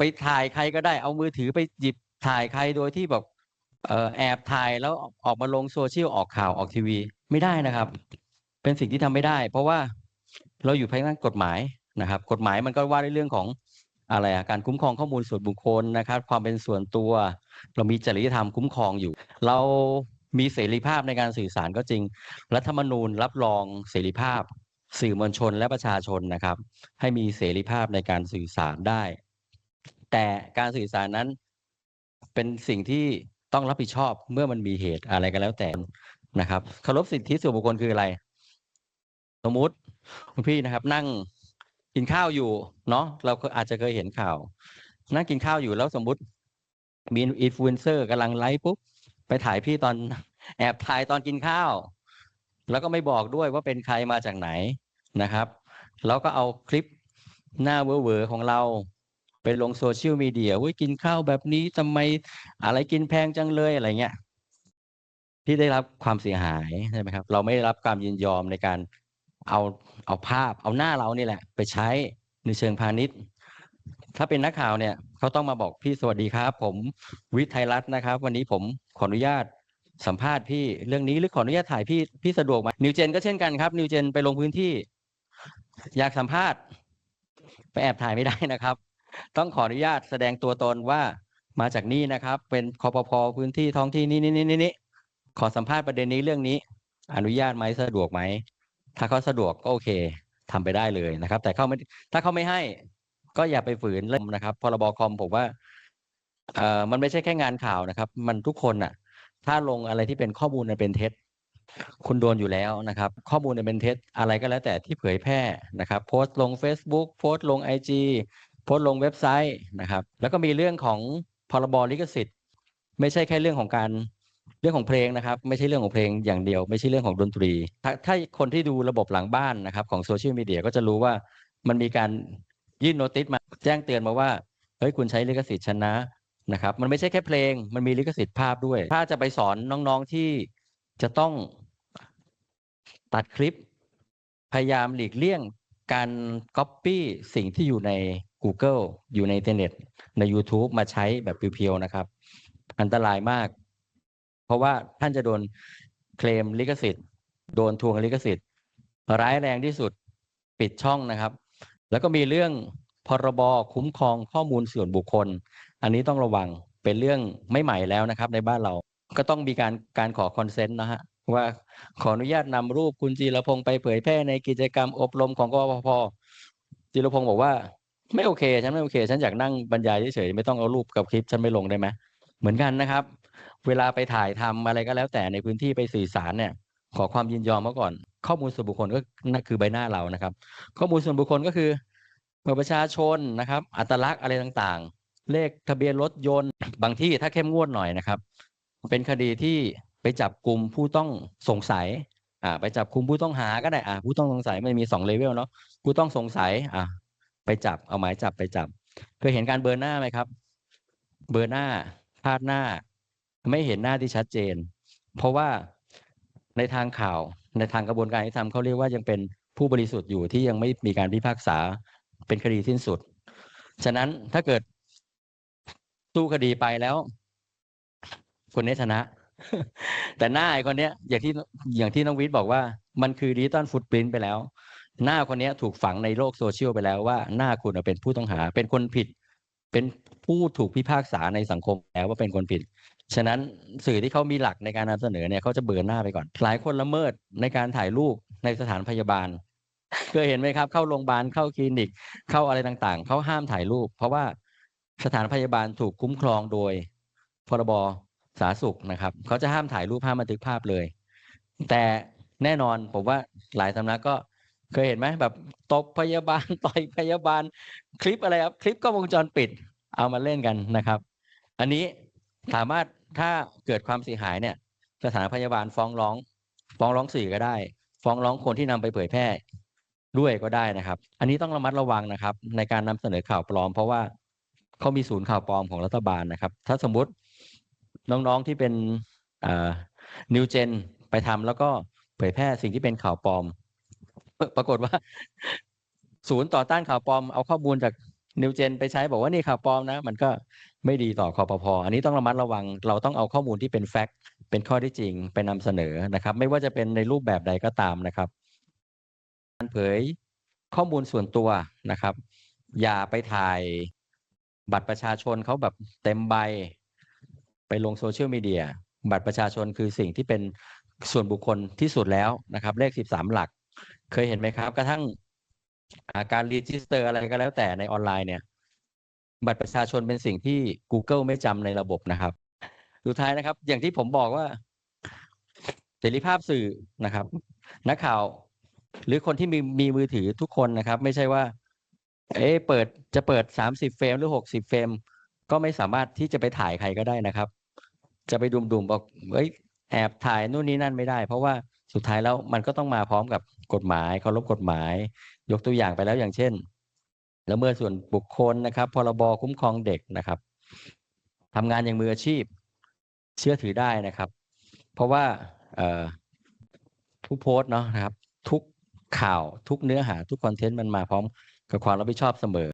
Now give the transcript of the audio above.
ไปถ่ายใครก็ได้เอามือถือไปหยิบถ่ายใครโดยที่แบบเออแอบถ่ายแล้วออกมาลงโซเชียลออกข่าวออกทีวีไม่ได้นะครับ เป็นสิ่งที่ทำไม่ได้ เพราะว่าเราอยู่ภายใต้กฎหมายนะครับ กฎหมายมันก็ว่าในเรื่องของอะไรอะการคุ้มครองข้อมูลส่วนบุคคลนะครับ ความเป็นส่วนตัว เรามีจริยธรรมคุ้มครองอยู่ เรามีเสรีภาพในการสื่อสารก็จริง รัฐธรรมนูญรับรองเสรีภาพ สื่อมวลชนและประชาชนนะครับ ให้มีเสรีภาพในการสื่อสารได้ แต่การสื่อสารนั้น เป็นสิ่งที่ต้องรับผิดชอบเมื่อมันมีเหตุอะไรก็แล้วแต่นะครับเคารพสิทธิส่วนบุคคลคืออะไร สมมุติคุณพี่นะครับ นั่งกินข้าวอยู่เนาะเราก็อาจจะเคยเห็นข่าว นั่งกินข้าวอยู่แล้วสมมุติ มีอินฟลูเอนเซอร์กำลังไลฟ์ปุ๊บไปถ่ายพี่ตอนแอบถ่ายตอนกินข้าว แล้วก็ไม่บอกด้วยว่าเป็นใครมาจากไหนนะครับ แล้วก็เอาคลิปหน้าเวอร์ของเรา ไปลงโซเชียลมีเดียอุ้ยกินข้าวแบบนี้ทำไมอะไรกินแพงจังเลยอะไรเงี้ยที่ได้รับความเสียหายใช่ไหมครับ เราไม่ได้รับการยินยอมในการเอาเอาภาพ เอาหน้าเรานี่แหละ ไปใช้ในเชิงพาณิชย์ ถ้าเป็นนักข่าวเนี่ยเขาต้องมาบอกพี่สวัสดีครับ ผมวิทย์ไทยรัฐนะครับ วันนี้ผมขออนุญาตสัมภาษณ์พี่เรื่องนี้หรือขออนุญาตถ่ายพี่พี่สะดวกไหมนิวเจนก็เช่นกันครับนิวเจนไปลงพื้นที่ อยากสัมภาษณ์ ไปแอบถ่ายไม่ได้นะครับ ต้องขออนุญาตแสดงตัวตนว่ามาจากนี่นะครับ เป็นคอปพพื้นที่ท้องที่นี่นี่นี่นี่ขอสัมภาษณ์ประเด็นนี้เรื่องนี้ อนุญาตไหมสะดวกไหมถ้าเขาสะดวกก็โอเคทำไปได้เลยนะครับ แต่เขาไม่ถ้าเขาไม่ให้ ก็อย่าไปฝืนเล่มนะครับพรบคอมผมว่าเอ่อมันไม่ใช่แค่งานข่าวนะครับ มันทุกคนน่ะ ถ้าลงอะไรที่เป็นข้อมูลอันเป็นเท็จคุณโดนอยู่แล้วนะครับ ข้อมูลอันเป็นเท็จอะไรก็แล้วแต่ที่เผยแพร่นะครับ โพสต์ลง Facebook โพสต์ลง IG พสต์ลงเว็บไซต์นะครับ แล้วก็มีเรื่องของพรบลิขสิทธิ์ ไม่ใช่แค่เรื่องของการเรื่องของเพลงนะครับ ไม่ใช่เรื่องของเพลงอย่างเดียว ไม่ใช่เรื่องของดนตรี ถ้าถ้าคนที่ดูระบบหลังบ้านนะครับของโซเชียลมีเดียก็จะรู้ว่ามันมีการยื่นโนติสมาแจ้งเตือนมาว่าเฮ้ยคุณใช้ลิขสิทธิ์ฉันะนะครับ มันไม่ใช่แค่เพลง มันมีลิขสิทธิ์ภาพด้วย ถ้าจะไปสอนน้องๆที่จะต้องตัดคลิป พยายามหลีกเลี่ยงการ Copy สิ่งที่อยู่ใน Google อยู่ในอินเทอร์เน็ตใน YouTube มาใช้แบบเพียวๆนะครับ อันตรายมาก เพราะว่าท่านจะโดนเคลมลิขสิทธิ์ โดนทวงลิขสิทธิ์ ร้ายแรงที่สุดปิดช่องนะครับ แล้วก็มีเรื่องพรบคุ้มครองข้อมูลส่วนบุคคล อันนี้ต้องระวังเป็นเรื่องไม่ใหม่แล้วนะครับ ในบ้านเราก็ต้องมีการการขอคอนเซนต์นะฮะว่าขออนุญาตนำรูปคุณจีรพงศ์ไปเผยแพร่ในกิจกรรมอบรมของกปพจีรพงศ์บอกว่า ไม่โอเค ฉันไม่โอเค ฉันอยากนั่งบรรยายเฉยๆไม่ต้องเอารูปกับคลิปฉันไม่ลงได้ไหมเหมือนกันนะครับ เวลาไปถ่ายทำอะไรก็แล้วแต่ในพื้นที่ไปสื่อสารเนี่ย ขอความยินยอมมาก่อน ข้อมูลส่วนบุคคลก็นั่นคือใบหน้าเรานะครับ ข้อมูลส่วนบุคคลก็คือบัตรประชาชนนะครับ อัตลักษณ์อะไรต่างๆ เลขทะเบียนรถยนต์บางที่ถ้าเข้มงวดหน่อยนะครับ เป็นคดีที่ไปจับกลุ่มผู้ต้องสงสัยอ่าไปจับกลุ่มผู้ต้องหาก็ได้อ่าผู้ต้องสงสัยมันมีสองเลเวลเนาะผู้ต้องสงสัยอ่า ไปจับเอาหมายจับไปจับเคยเห็นการเบอร์หน้าไหมครับ เบอร์หน้าพาดหน้า ไม่เห็นหน้าที่ชัดเจน เพราะว่าในทางข่าวในทางกระบวนการยุติธรรมเขาเรียกว่ายังเป็นผู้บริสุทธิ์อยู่ที่ยังไม่มีการพิพากษาเป็นคดีสิ้นสุด ฉะนั้นถ้าเกิดสู้คดีไปแล้ว คนนี้ชนะ แต่หน้าไอ้คนเนี้ยอย่างที่อย่างที่น้องวิทย์บอกว่า มันคือดิจิตอลฟุตปรินไปแล้ว หน้าคนนี้ถูกฝังในโลกโซเชียลไปแล้วว่า หน้าคุณเป็นผู้ต้องหา เป็นคนผิด เป็นผู้ถูกพิพากษาในสังคมแล้วว่าเป็นคนผิด ฉะนั้นสื่อที่เขามีหลักในการนำเสนอเนี่ยเขาจะเบือนหน้าไปก่อน หลายคนละเมิดในการถ่ายรูปในสถานพยาบาลเคยเห็นไหมครับ เข้าโรงพยาบาลเข้าคลินิก เข้าอะไรต่างๆเขาห้ามถ่ายรูป เพราะว่าสถานพยาบาลถูกคุ้มครองโดยพรบสาธารณสุขนะครับเขาจะห้ามถ่ายรูปห้ามบันทึกภาพเลย แต่แน่นอนผมว่าหลายสำนักก็ เคยเห็นไหมแบบตบพยาบาลต่อยพยาบาล คลิปอะไรครับ คลิปกล้องวงจรปิด เอามาเล่นกันนะครับ อันนี้สามารถถ้าเกิดความเสียหายเนี่ย สถานพยาบาลฟ้องร้อง ฟ้องร้องสื่อก็ได้ ฟ้องร้องคนที่นำไปเผยแพร่ด้วยก็ได้นะครับ อันนี้ต้องระมัดระวังนะครับ ในการนำเสนอข่าวปลอม เพราะว่าเขามีศูนย์ข่าวปลอมของรัฐบาลนะครับ ถ้าสมมุติน้องๆที่เป็นนิวเจนไปทำแล้วก็เผยแพร่สิ่งที่เป็นข่าวปลอม ปรากฏว่า ศูนย์ต่อต้านข่าวปลอมเอาข้อมูลจากนิวเจนไปใช้บอกว่านี่ข่าวปลอมนะ มันก็ไม่ดีต่อคอปพออันนี้ต้องระมัดระวัง เราต้องเอาข้อมูลที่เป็นแฟกต์เป็นข้อที่จริงไปนำเสนอนะครับ ไม่ว่าจะเป็นในรูปแบบใดก็ตามนะครับการเผยข้อมูลส่วนตัวนะครับ อย่าไปถ่ายบัตรประชาชนเขาแบบเต็มใบ ไปลงโซเชียลมีเดียบัตรประชาชนคือสิ่งที่เป็นส่วนบุคคลที่สุดแล้วนะครับ เลขสิบสามหลัก เคยเห็นไหมครับ กระทั่งาการรีจิสเตอร์อะไรก็แล้วแต่ในออนไลน์เนี่ย บัตรประชาชนเป็นสิ่งที่ Google ไม่จำในระบบนะครับ สุดท้ายนะครับ อย่างที่ผมบอกว่าเสรีภาพสื่อนะครับ นักข่าว หรือคนที่มีมีมือถือทุกคนนะครับ ไม่ใช่ว่า เอ๊ะเปิดจะเปิดสามสิบเฟรมหรือหกสิบเฟรมก็ไม่สามารถที่จะไปถ่ายใครก็ได้นะครับ จะไปดุมๆบอกเอ้ย แอบถ่ายนู่นนี่นั่นไม่ได้ เพราะว่าสุดท้ายแล้วมันก็ต้องมาพร้อมกับกฎหมายเคารพกฎหมาย ยกตัวอย่างไปแล้วอย่างเช่นแล้วเมื่อส่วนบุคคลนะครับพรบคุ้มครองเด็กนะครับทำงานอย่างมืออาชีพ เชื่อถือได้นะครับ เพราะว่าผู้โพสต์เนาะนะครับ ทุกข่าวทุกเนื้อหาทุกคอนเทนต์มันมาพร้อมกับความรับผิดชอบเสมอ